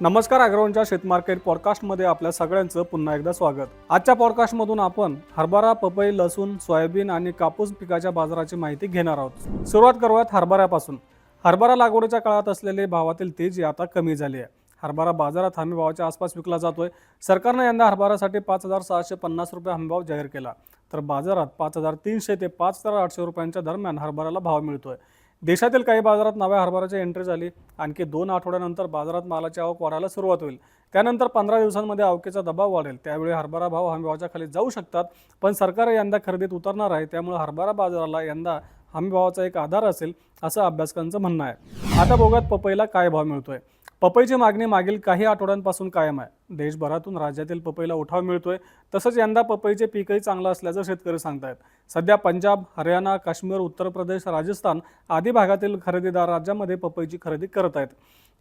नमस्कार अग्रवांच्या शेतमार्केट पॉडकास्टमध्ये आपल्या सगळ्यांचं पुन्हा एकदा स्वागत. आजच्या पॉडकास्टमधून आपण हरभरा पपई लसूण सोयाबीन आणि कापूस पिकाच्या बाजाराची माहिती घेणार आहोत. सुरुवात करूयात हरभऱ्यापासून. हरभरा लागवडीच्या काळात असलेले भावातील तेजी आता कमी झाली आहे. हरभरा बाजारात हमी भावाच्या आसपास विकला जातोय. सरकारनं यंदा हरभऱ्यासाठी पाच हजार सहाशे पन्नास रुपये हमीभाव जाहीर केला. तर बाजारात पाच हजार तीनशे ते पाच हजार आठशे रुपयांच्या दरम्यान हरभऱ्याला भाव मिळतोय. देशातील काही बाजारात नव्या हरभऱ्याची एंट्री झाली. आणखी दोन आठवड्यानंतर बाजारात मालाची आवक वाढायला सुरुवात होईल. त्यानंतर पंधरा दिवसांमध्ये आवकेचा दबाव वाढेल. त्यावेळी हरभरा भाव हमीभावाच्या खाली जाऊ शकतात पण सरकार यंदा खरेदीत उतरणार आहे. त्यामुळे हरभरा बाजाराला यंदा हमीभावाचा एक आधार असेल असं अभ्यासकांचं म्हणणं आहे. आता बघूयात पपईला काय भाव मिळतोय. पपईची मागणी मागील काही आठवड्यांपासून कायम आहे. देशभरातून राज्यातील पपईला उठाव मिळतोय. तसंच यंदा पपईचे पीकही चांगलं असल्याचं शेतकरी सांगतायत. सध्या पंजाब हरियाणा काश्मीर उत्तर प्रदेश राजस्थान आदी भागातील खरेदीदार राज्यामध्ये पपईची खरेदी करत आहेत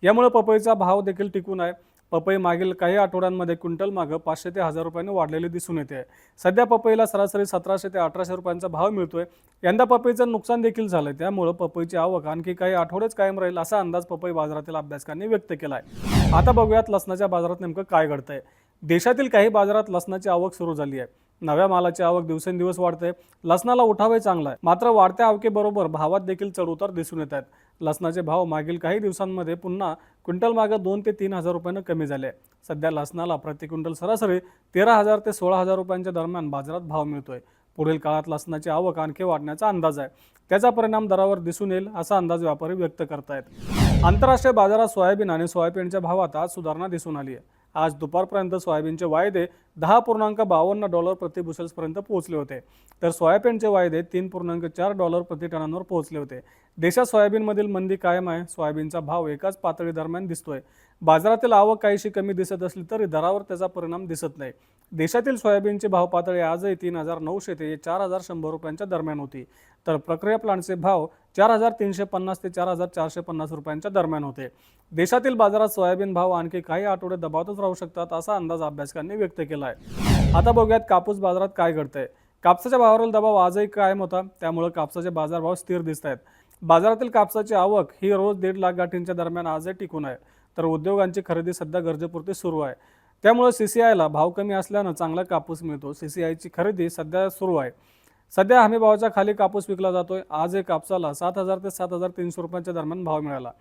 यामुळे पपईचा भाव देखील टिकून आहे. पपई मागील काही आठवड्यांमध्ये क्विंटल मागं पाचशे ते हजार रुपयांनी वाढलेली दिसून येते. सध्या पपईला सरासरी सतराशे ते अठराशे रुपयांचा भाव मिळतोय. यंदा पपईचं नुकसान देखील झालं त्यामुळं पपईची आवक आणखी काही आठवडेच कायम राहील असा अंदाज पपई बाजारातील अभ्यासकांनी व्यक्त केला आहे आता बघूयात लसणाच्या बाजारात नेमकं काय घडतंय. देशातील काही बाजारात लसणाची आवक सुरू झाली आहे. नव्या मालाची आवक दिवसेंदिवस वाढते. लसणाला उठावे चांगला आहे. मात्र वाढत्या आवकेबरोबर भावात देखील चढउतार दिसून येत आहेत. लसणाचे भाव मागील काही दिवसांमध्ये पुन्हा क्विंटल मागं दोन ते तीन हजार रुपयानं कमी झाले आहे. सध्या लसणाला प्रति क्विंटल सरासरी तेरा हजार ते सोळा हजार रुपयांच्या दरम्यान बाजारात भाव मिळतोय. पुढील काळात लसणाची आवक आणखी वाढण्याचा अंदाज आहे. त्याचा परिणाम दरावर दिसून येईल असा अंदाज व्यापारी व्यक्त करतायत. आंतरराष्ट्रीय बाजारात सोयाबीन आणि सोयाबीनच्या भावात आज सुधारणा दिसून आली आहे. आज दुपारपर्यंत सोयाबीनचे वायदे दहा पूर्णांक बावन्न डॉलर प्रति बुशल्सपर्यंत पोहोचले होते. तर सोयाबीनचे वायदे तीन पूर्णांक चार डॉलर प्रति टनांवर पोहोचले होते. देशात सोयाबीनमधील मंदी कायम आहे. सोयाबीनचा भाव एकाच पातळी दरम्यान दिसतोय. बाजारातील आवक काहीशी कमी दिसत असली तरी दरावर त्याचा परिणाम दिसत नाही. देशातील सोयाबीनचे भाव पातळी आजही तीन हजार नऊशे ते चार हजार शंभर रुपयांच्या दरम्यान होती. तर प्रक्रिया प्लांटचे भाव चार हजार तीनशे पन्नास ते चार हजार चारशे पन्नास रुपयांच्या दरम्यान होते. देशातील बाजारात सोयाबीन भाव आणखी काही आठवडे दबावतच राहू शकतात असा अंदाज अभ्यासकांनी व्यक्त केला आहे आता बघूयात कापूस बाजारात काय घडतंय. कापसाच्या भावावरील दबाव आजही कायम होता त्यामुळे कापसाचे बाजारभाव स्थिर दिसत आहेत बाजारातील कापसाची आवक ही रोज दीड लाख गाठींच्या दरम्यान आजही टिकून आहे. तर उद्योगांची खरेदी सध्या गरजेपुरती सुरू आहे. त्यामुळे सी सी आयला भाव कमी असल्यानं चांगला कापूस मिळतो. सी सी आयची खरेदी सध्या सुरू आहे. सध्या हमी भावाच्या खाली कापूस विकला जातोय. आज एक कापसाला सात हजार ते सात हजार तीनशे रुपयांच्या दरम्यान भाव मिळाला.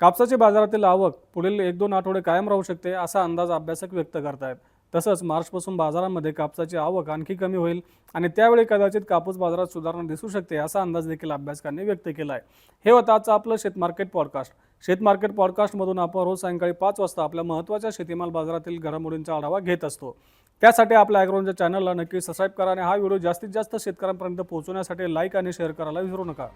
कापसाची बाजारातील आवक पुढील एक दोन आठवडे कायम राहू शकते असा अंदाज अभ्यासक व्यक्त करतायत. तसंच मार्चपासून बाजारामध्ये कापसाची आवक आणखी कमी होईल आणि त्यावेळी कदाचित कापूस बाजारात सुधारणा दिसू शकते असा अंदाज देखील अभ्यासकांनी व्यक्त केला आहे हे होतं आजचं आपलं शेतमार्केट पॉडकास्ट. शेतमार्केट पॉडकास्टमधून आपण रोज सायंकाळी पाच वाजता आपल्या महत्त्वाच्या शेतीमाल बाजारातील घडामोडींचा आढावा घेत असतो. त्यासाठी आपल्या ॲग्रोनच्या चॅनलला नक्की सबस्क्राईब करा आणि हा व्हिडिओ जास्तीत जास्त शेतकऱ्यांपर्यंत पोहोचवण्यासाठी लाईक आणि शेअर करायला विसरू नका.